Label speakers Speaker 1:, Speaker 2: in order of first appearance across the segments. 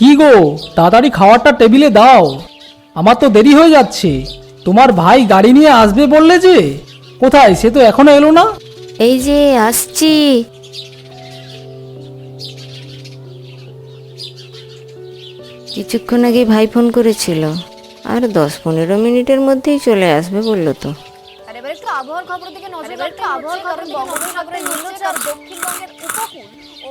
Speaker 1: কি গো? তাড়াতাড়ি খাওয়ারটা টেবিলে দাও। আমার তো দেরি হয়ে যাচ্ছে। তোমার ভাই গাড়ি নিয়ে আসবে বললে যে? কোথায়? সে তো এখনও এলো না।
Speaker 2: এই যে আসছি। কিছুক্ষণ আগে ভাই ফোন করেছিল। আর দশ পনেরো মিনিটের মধ্যেই চলে আসবে বলল তো।
Speaker 3: আর এবার একটু আবহাওয়ার খবর দিকে নজর একটু আবহাওয়ার খবর বঙ্গোপসাগরের নিম্নচাপ দক্ষিণবঙ্গের উপকূল ও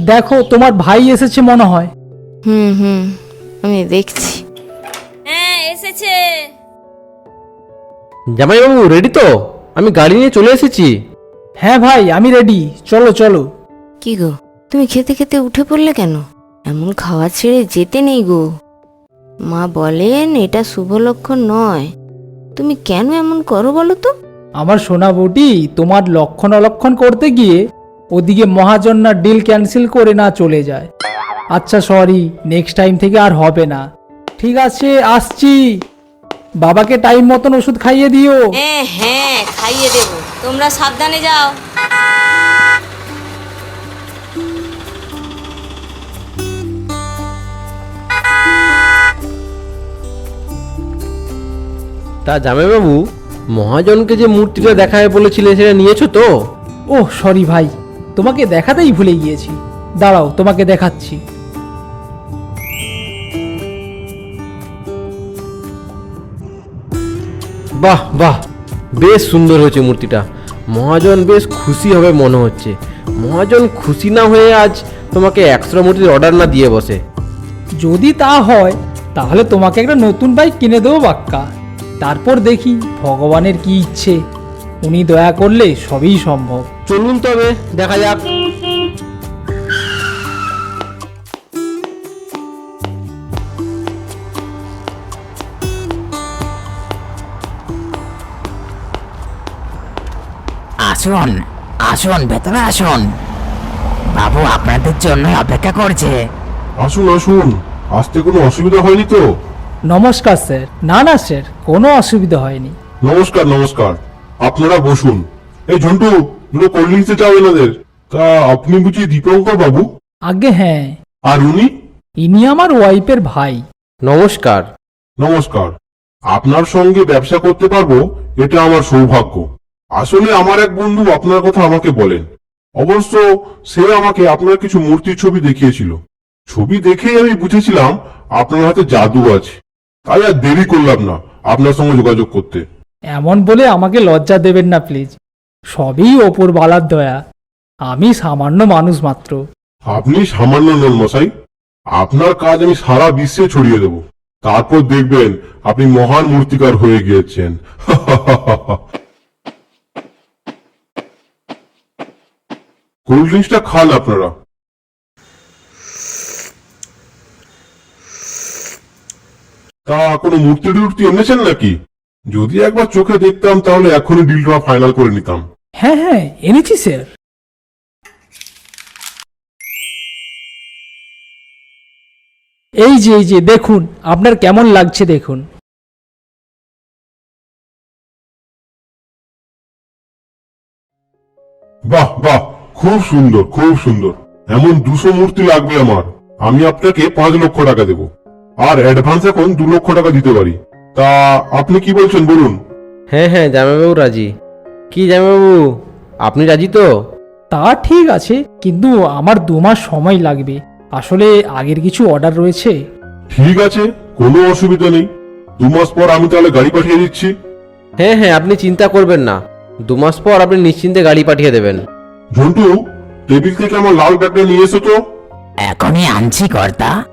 Speaker 1: দেখো তোমার ভাই এসেছে মনে হয়।
Speaker 2: হুম হুম আমি দেখছি।
Speaker 4: হ্যাঁ এসেছে।
Speaker 5: জামাইবাবু রেডি তো? আমি গাড়ি নিয়ে চলে এসেছি।
Speaker 1: হ্যাঁ ভাই আমি রেডি চলো চলো।
Speaker 2: কি গো তুমি খেতে খেতে উঠে পড়লে কেন? এমন খাওয়া ছেড়ে যেতে নেই গো। মা বলেন এটা শুভ লক্ষণ নয়। তুমি কেন এমন করো বলো তো?
Speaker 1: আমার সোনা বউটি তোমার লক্ষণ অলক্ষণ করতে গিয়ে ওদিকে মহাজন্না ডিল ক্যান্সেল করে না চলে যায়। আচ্ছা সরি নেক্সট টাইম থেকে আর হবে না। ঠিক আছে আসছি। বাবাকে টাইম মতন ওষুধ খাইয়ে দিও।
Speaker 4: হ্যাঁ হ্যাঁ খাইয়ে দেব। তোমরা সাবধানে যাও।
Speaker 5: তা জামাইবাবু মহাজনকে যে মূর্তিটা দেখায় বলেছিলে সেটা নিয়েছো তো?
Speaker 1: ওহ সরি ভাই। তোমাকে দেখাতেই ভুলে গিয়েছি। দাঁড়াও তোমাকে দেখাচ্ছি।
Speaker 5: বাহ বাহ বেশ সুন্দর হয়েছে মূর্তিটা। মহাজন বেশ খুশি হবে মনে হচ্ছে। মহাজন খুশি না হয়ে আজ তোমাকে একশো মূর্তির অর্ডার না দিয়ে বসে।
Speaker 1: যদি তা হয় তাহলে তোমাকে একটা নতুন বাইক কিনে দেবো বাক্কা। তারপর দেখি ভগবানের কি ইচ্ছে। উনি দয়া করলে সবই সম্ভব।
Speaker 5: চলুন তবে দেখা যাক।
Speaker 6: আসুন আসুন ভেতরে আসুন। বাবু আপনাদের জন্য অপেক্ষা করছে।
Speaker 7: আসুন আসুন। আসতে কোনো অসুবিধা হয়নি তো?
Speaker 1: নমস্কার স্যার। না না স্যার কোনো অসুবিধা হয়নি।
Speaker 7: নমস্কার নমস্কার। আপনারা বসুন। এই ঝন্টু দুটো কোল্ড ড্রিঙ্কসে চাও এনাদের তা আপনি বুঝি দীপঙ্কর বাবু?
Speaker 1: আগে হ্যাঁ।
Speaker 7: আর উনি?
Speaker 1: ইনি আমার ওয়াইফের ভাই।
Speaker 5: নমস্কার।
Speaker 7: নমস্কার। আপনার সঙ্গে ব্যবসা করতে পারব এটা আমার সৌভাগ্য। আসলে আমার এক বন্ধু আপনার কথা আমাকে বলেন। অবশ্য সে আমাকে আপনার কিছু মূর্তির ছবি দেখিয়েছিল। ছবি দেখেই আমি বুঝেছিলাম আপনার হাতে জাদু আছে। তাই আর দেরি করলাম না আপনার সঙ্গে যোগাযোগ করতে।
Speaker 1: এমন বলে আমাকে লজ্জা দেবেন না প্লিজ সবই ওপর বালার দয়া। আমি সামান্য মানুষ মাত্র।
Speaker 7: আপনি সামান্য নন মশাই। আপনার কাজ আমি সারা বিশ্বে ছড়িয়ে দেব। তারপর দেখবেন আপনি মহান মূর্তিকার হয়ে গিয়েছেন। কোল্ড ড্রিঙ্কসটা খান আপনারা। তা কোনো মূর্তি টুর্তি এনেছেন নাকি? যদি একবার চোখে দেখতাম তাহলে এখনই ডিলটা ফাইনাল করে নিতাম।
Speaker 1: হ্যাঁ হ্যাঁ এনেছি স্যার এই যে এই যে দেখুন আপনার কেমন লাগছে দেখুন।
Speaker 7: বাহ বাহ খুব সুন্দর খুব সুন্দর। এমন দুশো মূর্তি লাগবে আমার। আমি আপনাকে পাঁচ লক্ষ টাকা দেব। আর অ্যাডভান্স এখন দু লক্ষ টাকা দিতে পারি। তা আপনি কি বলছেন বলুন।
Speaker 5: হ্যাঁ হ্যাঁ জামাইবাবু রাজি। কি জামাইবাবু আপনি রাজি তো?
Speaker 1: তা ঠিক আছে কিন্তু আমার দু মাস সময় লাগবে। আসলে আগের কিছু অর্ডার রয়েছে।
Speaker 7: ঠিক আছে কোনো অসুবিধা নেই। দু মাস পর আমি তাহলে গাড়ি পাঠিয়ে দিচ্ছি।
Speaker 5: হ্যাঁ হ্যাঁ আপনি চিন্তা করবেন না। দু মাস পর আপনি নিশ্চিন্তে গাড়ি পাঠিয়ে দেবেন।
Speaker 7: ঝন্টু টেবিল থেকে আমার লাল ব্যাগটা নিয়ে এসো তো।
Speaker 6: এখনই আনছি কর্তা।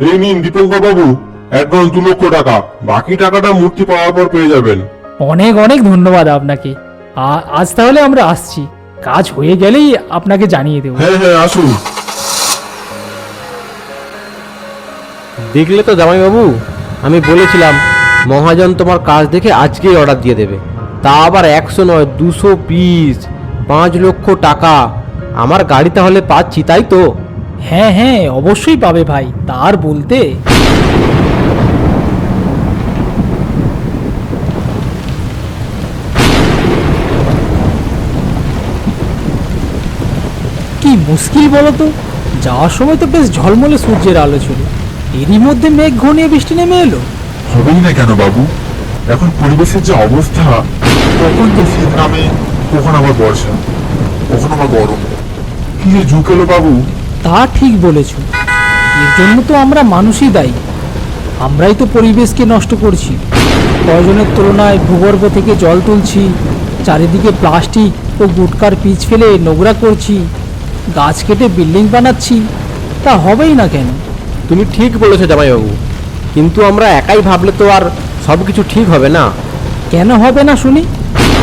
Speaker 7: এই নিন দীপঙ্কর বাবু অ্যাডভান্স দু লক্ষ টাকা। বাকি টাকাটা মূর্তি পাওয়ার পর পেয়ে যাবেন।
Speaker 1: অনেক অনেক ধন্যবাদ আপনাকে। আ- আজ তাহলে আমরা আসছি। কাজ হয়ে গেলেই আপনাকে জানিয়ে দেবো।
Speaker 7: হ্যাঁ হ্যাঁ আসুন।
Speaker 5: দেখলে তো জামাইবাবু আমি বলেছিলাম মহাজন তোমার কাজ দেখে আজকেই অর্ডার দিয়ে দেবে। তা আবার একশো নয় দুশো পিস পাঁচ লক্ষ টাকা। আমার গাড়ি তাহলে পাচ্ছি তাই তো?
Speaker 1: হ্যাঁ হ্যাঁ অবশ্যই পাবে ভাই, তার বলতে। কি মুশকিল বলতো? যাওয়ার সময় তো বেশ ঝলমলে সূর্যের আলো ছিল। এরই মধ্যে মেঘ ঘনিয়ে বৃষ্টি নেমে এলো।
Speaker 8: হবেই না কেন বাবু? এখন পরিবেশের যে অবস্থা কখন তো শীত নামে কখন আবার বর্ষা কখন আবার গরম। কি যে বাবু?
Speaker 1: তা ঠিক বলেছ। এর জন্য তো আমরা মানুষই দায়ী। আমরাই তো পরিবেশকে নষ্ট করছি। প্রয়োজনের তুলনায় ভূগর্ভ থেকে জল তুলছি চারিদিকে প্লাস্টিক ও গুটকার পিচ ফেলে নোংরা করছি গাছ কেটে বিল্ডিং বানাচ্ছি তা হবেই না কেন?
Speaker 5: তুমি ঠিক বলেছ জামাইবাবু কিন্তু আমরা একাই ভাবলে তো আর সব কিছু ঠিক হবে না।
Speaker 1: কেন হবে না শুনি?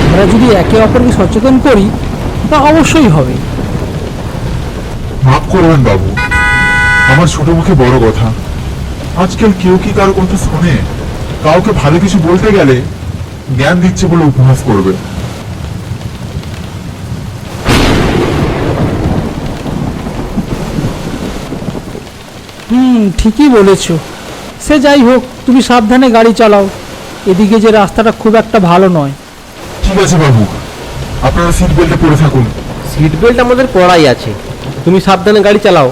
Speaker 1: আমরা যদি একে অপরকে সচেতন করি তা অবশ্যই হবে।
Speaker 8: মাফ করবেন বাবু। আমার ছোট মুখে বড় কথা। আজকাল কেউ কি কারও কথা শোনে? কাউকে ভালো কিছু বলতে গেলে জ্ঞান দিচ্ছে বলে উপহাস করবে।
Speaker 1: হুম ঠিকই বলেছ। সে যাই হোক তুমি সাবধানে গাড়ি চালাও। এদিকে যে রাস্তাটা খুব একটা ভালো নয়।
Speaker 8: ঠিক আছে বাবু। আপনারা সিট বেল্টে পরে থাকুন।
Speaker 5: সিট বেল্ট আমাদের পড়াই আছে। তুমি সাবধানে গাড়ি চালাও।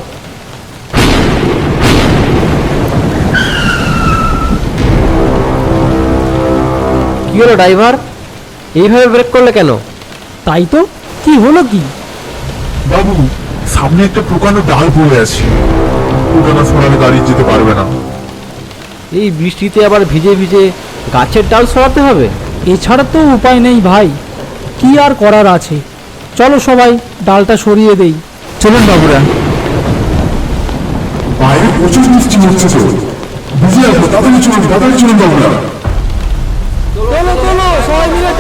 Speaker 5: কি হলো ড্রাইভার? এইভাবে ব্রেক করলে কেন?
Speaker 1: তাই তো? কি হলো কি?
Speaker 8: বাবু সামনে একটা প্রকাণ্ড ডাল পড়ে আছে। ওটা না সরালে গাড়ি যেতে পারবে না।
Speaker 5: এই বৃষ্টিতে আবার ভিজে ভিজে গাছের ডাল সরাতে হবে?
Speaker 1: এছাড়া তো উপায় নেই ভাই। কি আর করার আছে? চলো সবাই ডালটা সরিয়ে দেই।
Speaker 8: চলুন বাবুরা। বাইরে প্রচুর বৃষ্টি হচ্ছে তো। বুঝে আসব তাড়াতাড়ি চলুন তাড়াতাড়ি চলুন বাবুরা। চলো চলো সবাই মিলে